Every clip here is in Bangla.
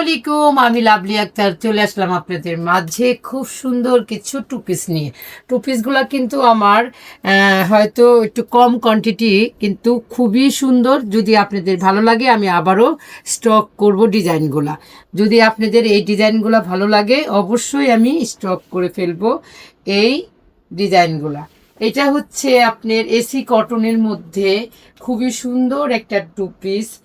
আলাইকুম আমি লাভলি আক্তার, চলে আসলাম আপনাদের মাঝে খুব সুন্দর কিছু টু পিস নিয়ে। টু পিসগুলো কিন্তু আমার হয়তো একটু কম কোয়ান্টিটি কিন্তু খুবই সুন্দর। যদি আপনাদের ভালো লাগে, আমি আবারও স্টক করব ডিজাইনগুলো যদি আপনাদের এই ডিজাইনগুলো ভালো লাগে, অবশ্যই আমি স্টক করে ফেলব এই ডিজাইনগুলা এটা হচ্ছে আপনার এসি কটনের মধ্যে খুবই সুন্দর একটা টু পিস আর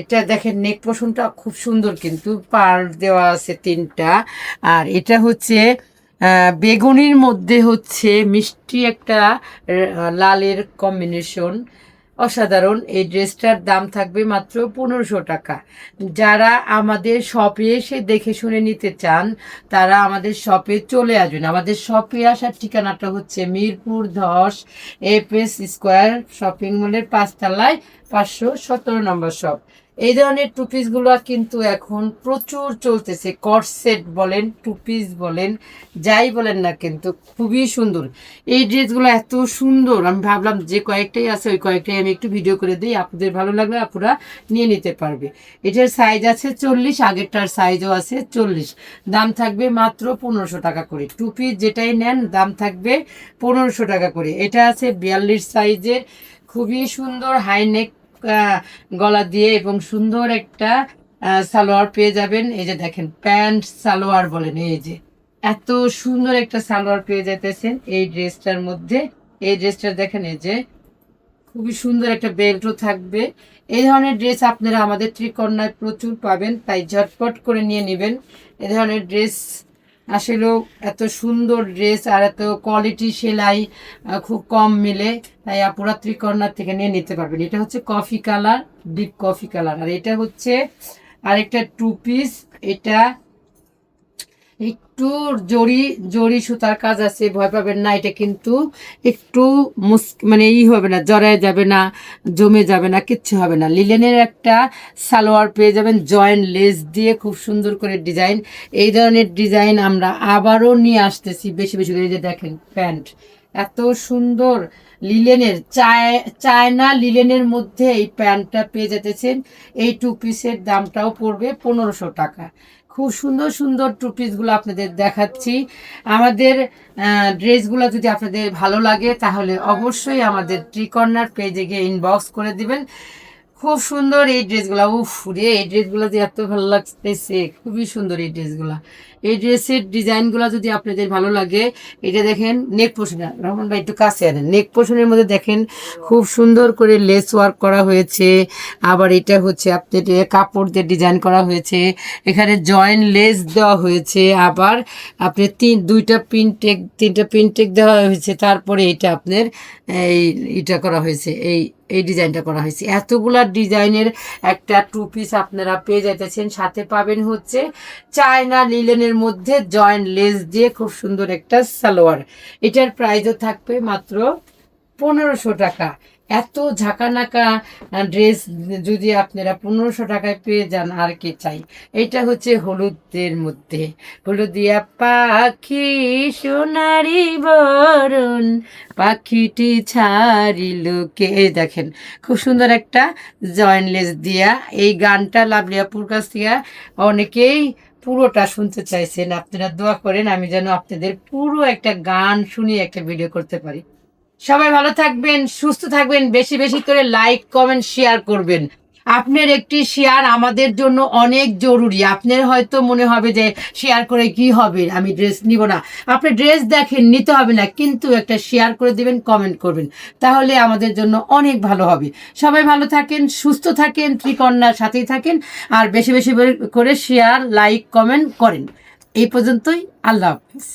এটা দেখেন নেক পোষণটা খুব সুন্দর কিন্তু, পার দেওয়া আছে তিনটা। আর এটা হচ্ছে বেগুনির মধ্যে হচ্ছে মিষ্টি একটা লালের কম্বিনেশন অসাধারণ, এই ড্রেসটার দাম থাকবে মাত্র পনেরোশো টাকা। যারা আমাদের শপে এসে দেখে শুনে নিতে চান, তারা আমাদের শপে চলে আসবেন। আমাদের শপে আসার ঠিকানাটা হচ্ছে মিরপুর দশ এফএস স্কোয়ার শপিং মলের পাঁচতলায় পাঁচশো সতেরো নম্বর শপ এই ধরনের টু পিসগুলো কিন্তু এখন প্রচুর চলতেছে। কটসেট বলেন টু পিস বলেন, যাই বলেন না কিন্তু খুবই সুন্দর। এই ড্রেসগুলো এত সুন্দর, আমি ভাবলাম যে কয়েকটাই আছে, ওই কয়েকটাই আমি একটু ভিডিও করে দিই, আপনাদের ভালো লাগলে আপুরা নিয়ে নিতে পারবে। এটার সাইজ আছে চল্লিশ, আগেরটার সাইজও আছে চল্লিশ। দাম থাকবে মাত্র পনেরোশো টাকা করে। টু পিস যেটাই নেন, দাম থাকবে পনেরোশো টাকা করে। এটা আছে বিয়াল্লিশ সাইজের খুবই সুন্দর হাইনেক গলা দিয়ে এবং সুন্দর একটা সালোয়ার পেয়ে যাবেন। এই যে দেখেন, প্যান্ট সালোয়ার বলেন, এই যে। এত সুন্দর একটা সালোয়ার পেয়ে যেতেছেন এই ড্রেসটার মধ্যে। এই ড্রেসটা দেখেন, এই যে খুবই সুন্দর একটা বেল্টও থাকবে। এই ধরনের ড্রেস আপনারা আমাদের ত্রিকন্যায় প্রচুর পাবেন, তাই ঝটপট করে নিয়ে নেবেন। এই ধরনের ড্রেস আসলেও এত সুন্দর ড্রেস আর এত কোয়ালিটি সেলাই খুব কম মিলে, তাই আপুরা ত্রিকর্ণার থেকে নিয়ে নিতে পারবেন। এটা হচ্ছে coffee colour deep coffee colour আর এটা হচ্ছে আরেকটা টু পিস এটা একটু জড়ি জড়ি সুতার কাজ আছে, ভয় পাবেন না, এটা কিন্তু একটু মুস মানে ই হবে না, জড়ায় যাবে না, জমে যাবে না, কিচ্ছু হবে না। লিলেনের একটা সালোয়ার পেয়ে যাবেন, জয়েন্ট লেস দিয়ে খুব সুন্দর করে ডিজাইন। এই ধরনের ডিজাইন আমরা আবারও নিয়ে আসতেছি, বেশি বেশি করে। যে দেখেন, প্যান্ট, এত সুন্দর লিলেনের চায়, চায়না লিলেনের মধ্যে এই প্যান্টটা পেয়ে যেতেছেন। এই টু পিসের দামটাও পড়বে পনেরোশো টাকা। খুব সুন্দর সুন্দর টু পিসগুলো আপনাদের দেখাচ্ছি। আমাদের ড্রেসগুলো যদি আপনাদের ভালো লাগে, তাহলে অবশ্যই আমাদের ট্রিকর্নার পেজে গিয়ে ইনবক্স করে দিবেন। খুব সুন্দর এই ড্রেসগুলো। উফ রে, এই ড্রেসগুলো যে এত ভালো লাগতেছে। খুবই সুন্দর এই ড্রেসগুলো। এই ড্রেসের ডিজাইনগুলো যদি আপনাদের ভালো লাগে, এটা দেখেন নেক পোষণ, রহমান ভাই একটু কাছে আনেন। নেক পোষণের মধ্যে দেখেন খুব সুন্দর করে লেস ওয়ার্ক করা হয়েছে। আবার এটা হচ্ছে আপনাদের কাপড় দিয়ে ডিজাইন করা হয়েছে। এখানে জয়েন্ট লেস দেওয়া হয়েছে। আবার আপনি তিন, দুইটা পিনটেক তিনটা পিনটেক দেওয়া হয়েছে। তারপরে এটা আপনার এই, এটা করা হয়েছে। এই এই ডিজাইনটা করা হয়েছে। এতগুলা ডিজাইনের একটা টু পিস আপনারা পেয়ে যাইতেছেন। সাথে পাবেন হচ্ছে চায়না লিলেনের মধ্যে জয়েন্ট লেস দিয়ে খুব সুন্দর একটা সালোয়ার। এটার প্রাইসও থাকবে মাত্র পনেরোশো টাকা। এত ঝাঁকানাকা ড্রেস যদি আপনারা পনেরোশো টাকায় পেয়ে যান, আর কি চাই? এটা হচ্ছে হলুদের মধ্যে। হলুদিয়া পাখি, সোনারি বরণ, পাখিটি ছাড়িল কে? দেখেন, খুব সুন্দর একটা জয়েন্টলেস দিয়া এই গানটা লাভলিয়াপুর কাছ থেকে অনেকেই পুরোটা শুনতে চাইছেন। আপনারা দোয়া করেন, আমি যেন আপনাদের পুরো একটা গান শুনিয়ে একটা ভিডিও করতে পারি। সবাই ভালো থাকবেন, সুস্থ থাকবেন, বেশি বেশি করে লাইক কমেন্ট শেয়ার করবেন। আপনার একটি শেয়ার আমাদের জন্য অনেক জরুরি। আপনার হয়তো মনে হবে যে শেয়ার করে কি হবে? আমি ড্রেস নিব না। আপনি ড্রেস দেখেন, নিতে হবে না, কিন্তু একটা শেয়ার করে দিবেন কমেন্ট করবেন। তাহলে আমাদের জন্য অনেক ভালো হবে। সবাই ভালো থাকেন, সুস্থ থাকেন ত্রিকন্যার সাথেই থাকেন, আর বেশি বেশি করে শেয়ার লাইক কমেন্ট করেন। এই পর্যন্তই, আল্লাহ হাফিজ।